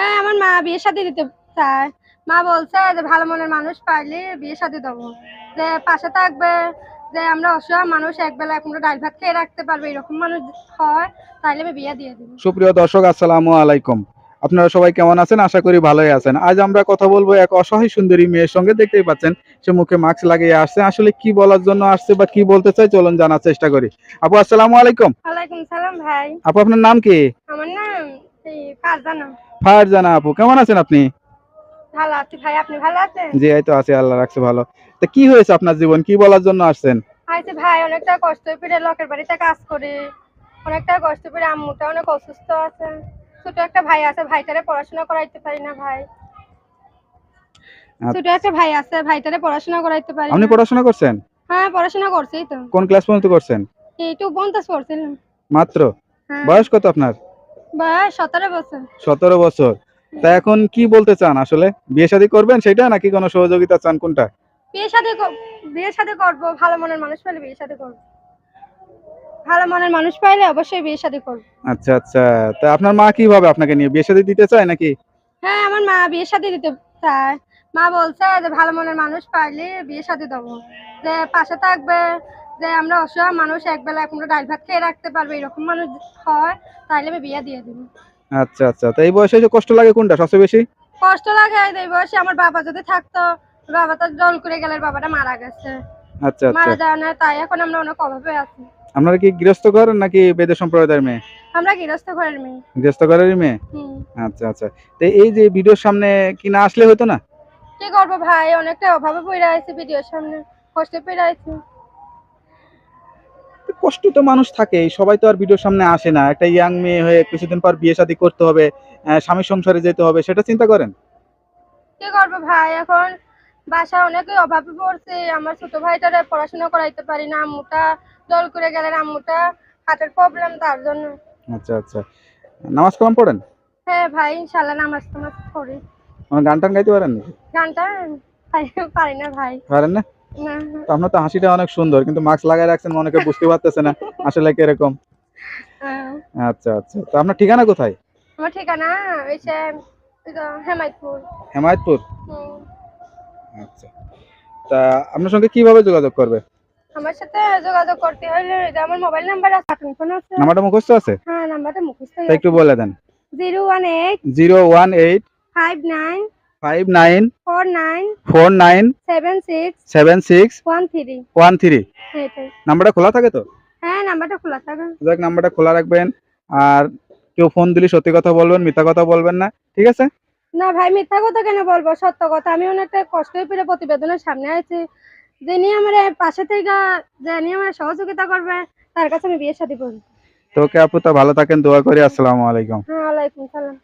হ্যাঁ আমার মা বিয়ে সাথে দিতে চায়। মা বলছে যে ভালো মনের মানুষ পাইলে বিয়ে সাথে দেবো। যে পাশে থাকবে। যে আমরা অসহায় মানুষ একবেলা এখন ডাল ভাত খেয়ে রাখতে পারবে। এরকম মানুষ হয় তাইলে আমি বিয়ে দিয়ে দিব। সুপ্রিয় দর্শক আসসালামু আলাইকুম। আপনারা সবাই কেমন আছেন? আশা করি ভালোই আছেন। আজ আমরা কথা বলব এক অসহায় সুন্দরী মেয়ের সঙ্গে। দেখতেই পাচ্ছেন সে মুখে মাস্ক লাগিয়ে আসছে। আসলে কি বলার জন্য আসছে বা কি বলতে চাই চলুন জানার চেষ্টা করি। আপু আসসালামু আলাইকুম। ওয়ালাইকুম সালাম ভাই। আপু আপনার নাম কি? আমার নাম এই ফারজানা। ফারজানা আপু কেমন আছেন আপনি? ভালো আছি ভাই আপনি ভালো আছেন? জি এই তো আছি আল্লাহ রাখছে ভালো। তা কি হয়েছে আপনার জীবন? কি বলার জন্য আসছেন? আইছে ভাই অনেকটা কষ্ট পেরে লোকের বাড়িতে কাজ করি। অনেকটা কষ্ট পেরে আম্মুটা অনেক অসুস্থ আছে ছোট একটা ভাই আছে ভাইটারে পড়াশোনা করাইতে পারি না ভাই। আচ্ছা। ছোট একটা ভাই আছে ভাইটারে পড়াশোনা করাইতে পারি আপনি পড়াশোনা করছেন? হ্যাঁ পড়াশোনা করছি তো। কোন ক্লাস পর্যন্ত করছেন? এইটু পঞ্চাশ পড়ছিলাম। মাত্র? হ্যাঁ। বয়স কত আপনার? সতেরো বছর। তা এখন কি বলতে চান আসলে? বিয়ে শাদী করবেন সেটা নাকি কোনো সহযোগিতা চান কোনটা? বিয়ে বিয়ে করব ভালো মনের মানুষ পাইলে বিয়ে করব। ভালো মনের মানুষ পাইলে অবশ্যই বিয়ে সাথে করব। আচ্ছা আচ্ছা। তা আপনার মা কীভাবে আপনাকে নিয়ে? বিয়ে শাদী দিতে চায় নাকি? হ্যাঁ আমার মা বিয়ে শাদী দিতে চায়। মা বলছে যে ভালো মনের মানুষ পাইলে বিয়ে শাদী দেবো। যে পাশে থাকবে যে আমরা অসহায় মানুষ একবেলা এখন ডাল ভাত খেয়ে রাখতে পারবে এরকম মানুষ হয় তাইলে আমি বিয়ে দিয়ে দিব। আচ্ছা আচ্ছা। তা এই বয়সে যে কষ্ট লাগে কোনটা সবচেয়ে বেশি? কষ্ট লাগে এই বয়সে আমার বাবা যদি থাকতো বাবা তো জল করে গেলে বাবাটা মারা গেছে। আচ্ছা আচ্ছা। মারা যায় না তাই এখন আমরা অনেক অভাবে আছি। আপনারা কি গৃহস্থ ঘর নাকি বেদ সম্প্রদায়ের মেয়ে? আমরা গৃহস্থ ঘরের মেয়ে। গৃহস্থ ঘরেরই মেয়ে? হুম। আচ্ছা আচ্ছা। তো এই যে ভিডিওর সামনে কি না আসলে হতো না? কি করব ভাই? অনেকটা অভাবে পড়ে আছে ভিডিওর সামনে। কষ্টে পড়ে আছে। কষ্ট তো মানুষ থাকে সবাই তো আর ভিডিওর সামনে আসে না। একটা ইয়াং মেয়ে হয়ে কিছুদিন পর বিয়ে শাদী করতে হবে আহ, স্বামী সংসারে যেতে হবে সেটা চিন্তা করেন? কি করব ভাই? এখন বাসা অনেকই অভাবে পড়ছে। আমার ছোট ভাইটারে পড়াশোনা করাইতে পারি না। আম্মুটা জল করে গেলেন। আম্মুটা হাতের প্রবলেম তার জন্য। আচ্ছা আচ্ছা। নামাজ কালাম পড়েন? হ্যাঁ ভাই ইনশাল্লাহ নামাজ টামাজ মানে গান টান গাইতে পারেন গানটা পাই- পারি না ভাই। পারেন না? আপনার তো হাসিটা অনেক সুন্দর কিন্তু মাস্ক লাগাই রাখছেন অনেকে বুঝতে পারতেছে না আসলে কীরকম? আহ, আচ্ছা আচ্ছা। তো আপনার ঠিকানা কোথায়? আমার ঠিকানা হয়েছে হেমায়তপুর। হেমায়তপুর? আচ্ছা। তা আপনার সঙ্গে কীভাবে যোগাযোগ করবে? আমার সাথে যোগাযোগ করতে হলে আমার মোবাইল নাম্বার আছে আপনার ফোন আছে। নাম্বারটা মুখস্থ আছে? হ্যাঁ নাম্বারটা মুখস্থ তা একটু বলে দেন। Zero one eight zero one eight five nine four nine four nine seven six seven six one three one three নাম্বারটা খোলা থাকে তো? হ্যাঁ নাম্বারটা খোলা থাকে। যাক নাম্বারটা খোলা রাখবেন। আর কেউ ফোন দিলে সত্যি কথা বলবেন মিথ্যা কথা বলবেন না ঠিক আছে? না ভাই মিথ্যা কথা কেন বলব? সত্য কথা। আমি অনেকটা কষ্টই পেরে প্রতিবেদনের সামনে আছি। যিনি আমার পাশে থেকে যিনি আমার সহযোগিতা করবে তার কাছে আমি বিয়ে শাদী করব। তো ওকে আপু তা ভালো থাকেন দোয়া করি আসসালামু আলাইকুম। হ্যাঁ ওয়ালাইকুম সালাম।